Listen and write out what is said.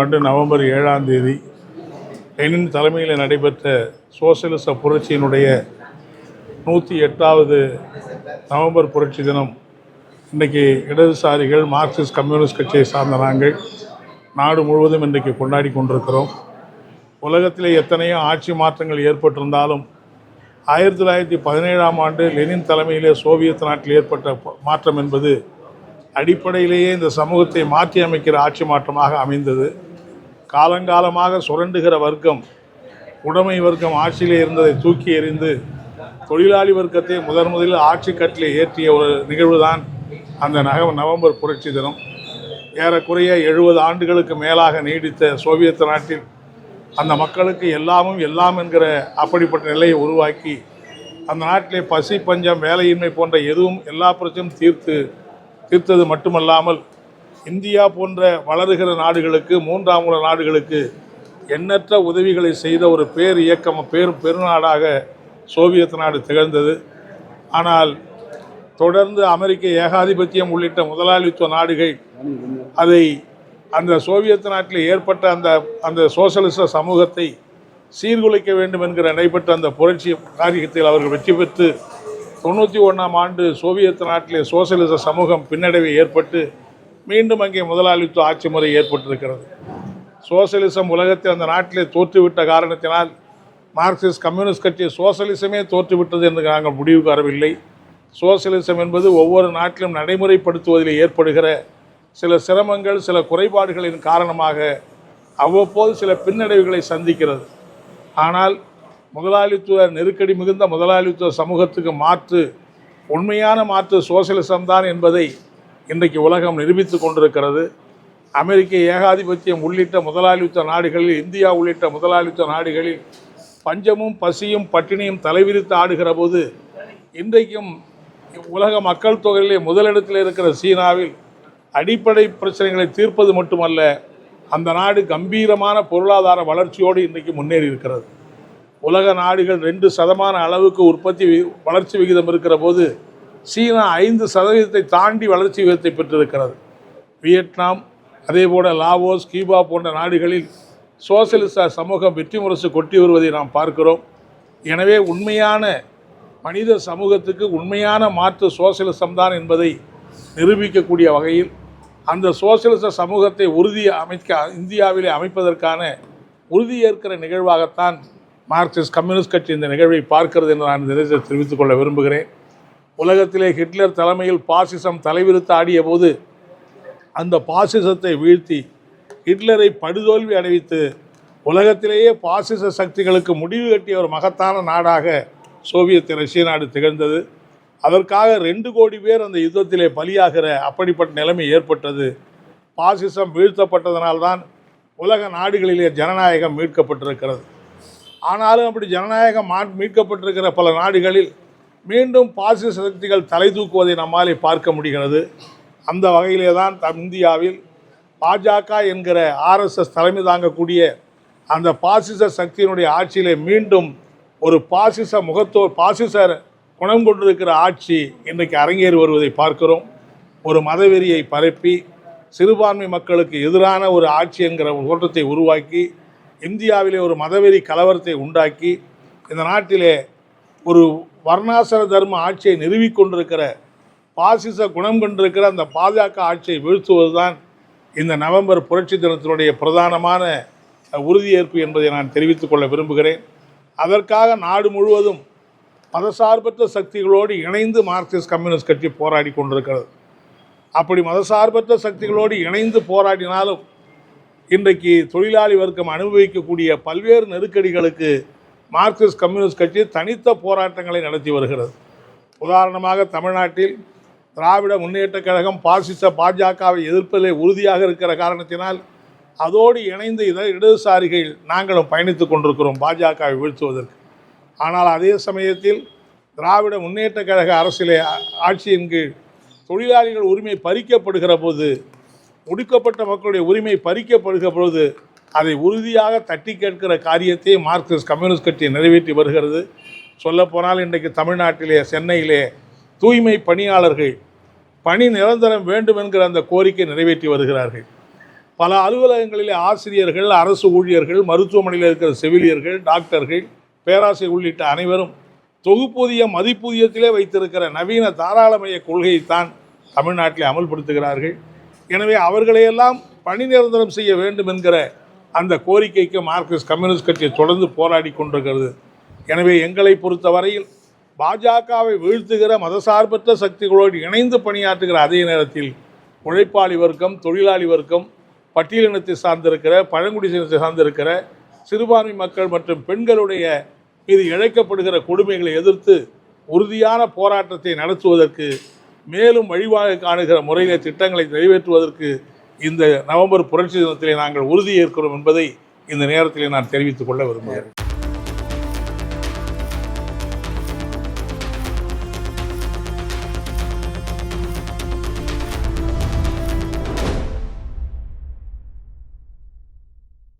ஆண்டு நவம்பர் ஏழாம் தேதி லெனின் தலைமையில் நடைபெற்ற சோசியலிச புரட்சியினுடைய நூற்றி எட்டாவது நவம்பர் புரட்சி தினம். இன்றைக்கி இடதுசாரிகள் மார்க்சிஸ்ட் கம்யூனிஸ்ட் கட்சியை சார்ந்த நாங்கள் நாடு முழுவதும் இன்றைக்கு கொண்டாடி கொண்டிருக்கிறோம். உலகத்திலே எத்தனையோ ஆட்சி மாற்றங்கள் ஏற்பட்டிருந்தாலும் ஆயிரத்தி தொள்ளாயிரத்தி பதினேழாம் ஆண்டு லெனின் தலைமையிலே சோவியத் நாட்டில் ஏற்பட்ட மாற்றம் என்பது அடிப்படையிலேயே இந்த சமூகத்தை மாற்றி அமைக்கிற ஆட்சி மாற்றமாக அமைந்தது. காலங்காலமாக சுரண்டுகிற வர்க்கம் உடைமை வர்க்கம் ஆட்சியிலே இருந்ததை தூக்கி எறிந்து தொழிலாளி வர்க்கத்தை முதன் முதலில் ஆட்சி கட்டிலே ஏற்றிய ஒரு நிகழ்வு தான் அந்த நக நவம்பர் புரட்சி தினம். ஏறக்குறைய எழுபது ஆண்டுகளுக்கு மேலாக நீடித்த சோவியத் நாட்டில் அந்த மக்களுக்கு எல்லாமும் எல்லாம் என்கிற அப்படிப்பட்ட நிலையை உருவாக்கி அந்த நாட்டிலே பசி பஞ்சம் வேலையின்மை போன்ற எதுவும் எல்லா பிரச்சனையும் தீர்த்து தீர்த்தது மட்டுமல்லாமல் இந்தியா போன்ற வளருகிற நாடுகளுக்கு மூன்றாம் உலக நாடுகளுக்கு எண்ணற்ற உதவிகளை செய்த ஒரு பேர் இயக்கம் பேரும் பெருநாடாக சோவியத் நாடு திகழ்ந்தது. ஆனால் தொடர்ந்து அமெரிக்க ஏகாதிபத்தியம் உள்ளிட்ட முதலாளித்துவ நாடுகள் அதை அந்த சோவியத் நாட்டில் ஏற்பட்ட அந்த அந்த சோசலிச சமூகத்தை சீர்குலைக்க வேண்டும் என்கிற நடைபெற்ற அந்த புரட்சி காரியத்தில் அவர்கள் வெற்றி பெற்று தொண்ணூற்றி ஒன்றாம் ஆண்டு சோவியத் நாட்டிலே சோசியலிச சமூகம் பின்னடைவு ஏற்பட்டு மீண்டும் அங்கே முதலாளித்துவ ஆட்சி முறை ஏற்பட்டிருக்கிறது. சோசியலிசம் உலகத்தில் அந்த நாட்டிலே தோற்றுவிட்ட காரணத்தினால் மார்க்சிஸ்ட் கம்யூனிஸ்ட் கட்சி சோசலிசமே தோற்றுவிட்டது என்று நாங்கள் முடிவுக்கு வரவில்லை. சோசியலிசம் என்பது ஒவ்வொரு நாட்டிலும் நடைமுறைப்படுத்துவதில் ஏற்படுகிற சில சிரமங்கள் சில குறைபாடுகளின் காரணமாக அவ்வப்போது சில பின்னடைவுகளை சந்திக்கிறது. ஆனால் முதலாளித்துவ நெருக்கடி மிகுந்த முதலாளித்துவ சமூகத்துக்கு மாற்று உண்மையான மாற்று சோசலிசம் தான் என்பதை இன்றைக்கு உலகம் நிரூபித்து கொண்டிருக்கிறது. அமெரிக்க ஏகாதிபத்தியம் உள்ளிட்ட முதலாளித்துவ நாடுகளில் இந்தியா உள்ளிட்ட முதலாளித்துவ நாடுகளில் பஞ்சமும் பசியும் பட்டினியும் தலைவிரித்து ஆடுகிற போது இன்றைக்கும் உலக மக்கள் தொகையிலே முதலிடத்தில் இருக்கிற சீனாவில் அடிப்படை பிரச்சனைகளை தீர்ப்பது மட்டுமல்ல அந்த நாடு கம்பீரமான பொருளாதார வளர்ச்சியோடு இன்றைக்கு முன்னேறி இருக்கிறது. உலக நாடுகள் ரெண்டு சதமான அளவுக்கு உற்பத்தி வளர்ச்சி விகிதம் இருக்கிற போது சீனா ஐந்து சதவீதத்தை தாண்டி வளர்ச்சி விகிதத்தை பெற்றிருக்கிறது. வியட்நாம் அதேபோல லாவோஸ் கியூபா போன்ற நாடுகளில் சோசியலிச சமூகம் வெற்றி முரசு கொட்டி வருவதை நாம் பார்க்கிறோம். எனவே உண்மையான மனித சமூகத்துக்கு உண்மையான மாற்று சோசலிசம் தான் என்பதை நிரூபிக்கக்கூடிய வகையில் அந்த சோசியலிச சமூகத்தை உறுதி அமைக்க இந்தியாவிலே அமைப்பதற்கான உறுதியேற்கிற நிகழ்வாகத்தான் மார்க்சிஸ்ட் கம்யூனிஸ்ட் கட்சி இந்த நிகழ்வை பார்க்கிறது என்று நான் இந்த தெரிவித்துக் கொள்ள விரும்புகிறேன். உலகத்திலே ஹிட்லர் தலைமையில் பாசிசம் தலைவிரித்து ஆடிய போது அந்த பாசிசத்தை வீழ்த்தி ஹிட்லரை படுதோல்வி அடைவித்து உலகத்திலேயே பாசிச சக்திகளுக்கு முடிவு கட்டிய ஒரு மகத்தான நாடாக சோவியத் ரஷ்ய நாடு திகழ்ந்தது. அதற்காக ரெண்டு கோடி பேர் அந்த யுத்தத்திலே பலியாகிற அப்படிப்பட்ட நிலைமை ஏற்பட்டது. பாசிசம் வீழ்த்தப்பட்டதனால்தான் உலக நாடுகளிலே ஜனநாயகம் மீட்கப்பட்டிருக்கிறது. ஆனாலும் அப்படி ஜனநாயகம் மா மீட்கப்பட்டிருக்கிற பல நாடுகளில் மீண்டும் பாசிச சக்திகள் தலை தூக்குவதை நம்மாலே பார்க்க முடிகிறது. அந்த வகையிலே தான் தம் இந்தியாவில் பாஜக என்கிற ஆர்எஸ்எஸ் தலைமை தாங்கக்கூடிய அந்த பாசிச சக்தியினுடைய ஆட்சியிலே மீண்டும் ஒரு பாசிச முகத்தோ பாசிச குணம் கொண்டிருக்கிற ஆட்சி இன்றைக்கு அரங்கேறி வருவதை பார்க்கிறோம். ஒரு மதவெறியை பரப்பி சிறுபான்மை மக்களுக்கு எதிரான ஒரு ஆட்சி என்கிற தோற்றத்தை உருவாக்கி இந்தியாவிலே ஒரு மதவெறி கலவரத்தை உண்டாக்கி இந்த நாட்டிலே ஒரு வர்ணாசிர தர்ம ஆட்சியை நிறுவிக்கொண்டிருக்கிற பாசிச குணம் கொண்டிருக்கிற அந்த பாஜக ஆட்சியை வீழ்த்துவதுதான் இந்த நவம்பர் புரட்சி தினத்தினுடைய பிரதானமான உறுதியேற்பு என்பதை நான் தெரிவித்துக் கொள்ள விரும்புகிறேன். அதற்காக நாடு முழுவதும் மதசார்பற்ற சக்திகளோடு இணைந்து மார்க்சிஸ்ட் கம்யூனிஸ்ட் கட்சி போராடி கொண்டிருக்கிறது. அப்படி மதசார்பற்ற சக்திகளோடு இணைந்து போராடினாலும் இன்றைக்கு தொழிலாளி வர்க்கம் அனுபவிக்கக்கூடிய பல்வேறு நெருக்கடிகளுக்கு மார்க்சிஸ்ட் கம்யூனிஸ்ட் கட்சி தனித்த போராட்டங்களை நடத்தி வருகிறது. உதாரணமாக தமிழ்நாட்டில் திராவிட முன்னேற்றக் கழகம் பாசிச பாஜகவை எதிர்ப்பதிலே உறுதியாக இருக்கிற காரணத்தினால் அதோடு இணைந்து இதை இடதுசாரிகள் நாங்களும் பயணித்துக் கொண்டிருக்கிறோம் பாஜகவை வீழ்த்துவதற்கு. ஆனால் அதே சமயத்தில் திராவிட முன்னேற்றக் கழக அரசியலை ஆட்சியின் கீழ் தொழிலாளிகள் உரிமை பறிக்கப்படுகிற போது ஒடுக்கப்பட்ட மக்களுடைய உரிமை பறிக்கப்படுகிற பொழுது அதை உறுதியாக தட்டி கேட்கிற காரியத்தை மார்க்சிஸ்ட் கம்யூனிஸ்ட் கட்சி நிறைவேற்றி வருகிறது. சொல்லப்போனால் இன்றைக்கு தமிழ்நாட்டிலே சென்னையிலே தூய்மை பணியாளர்கள் பணி நிரந்தரம் வேண்டும் என்கிற அந்த கோரிக்கை நிறைவேற்றி வருகிறார்கள். பல அலுவலகங்களிலே ஆசிரியர்கள் அரசு ஊழியர்கள் மருத்துவமனையில் இருக்கிற செவிலியர்கள் டாக்டர்கள் பேராசிரியர் உள்ளிட்ட அனைவரும் தொகுப்பூதிய மதிப்பூதியத்திலே வைத்திருக்கிற நவீன தாராளமய கொள்கையைத்தான் தமிழ்நாட்டில் அமல்படுத்துகிறார்கள். எனவே அவர்களையெல்லாம் பணி நிரந்தரம் செய்ய வேண்டும் என்கிற அந்த கோரிக்கைக்கு மார்க்சிஸ்ட் கம்யூனிஸ்ட் கட்சி தொடர்ந்து போராடி கொண்டிருக்கிறது. எனவே எங்களை பொறுத்தவரையில் பாஜகவை வீழ்த்துகிற மதசார்பற்ற சக்திகளோடு இணைந்து பணியாற்றுகிற அதே நேரத்தில் உழைப்பாளி வர்க்கம் தொழிலாளி வர்க்கம் பட்டியலினத்தை சார்ந்திருக்கிற பழங்குடியினத்தை சார்ந்திருக்கிற சிறுபான்மை மக்கள் மற்றும் பெண்களுடைய மீது இழைக்கப்படுகிற கொடுமைகளை எதிர்த்து உறுதியான போராட்டத்தை நடத்துவதற்கு மேலும் வழிவாக காணுகிற முறையிலே திட்டங்களை நிறைவேற்றுவதற்கு இந்த நவம்பர் புரட்சி தினத்திலே நாங்கள் உறுதியேற்கிறோம் என்பதை இந்த நேரத்திலே நான் தெரிவித்துக் கொள்ள விரும்புகிறேன்.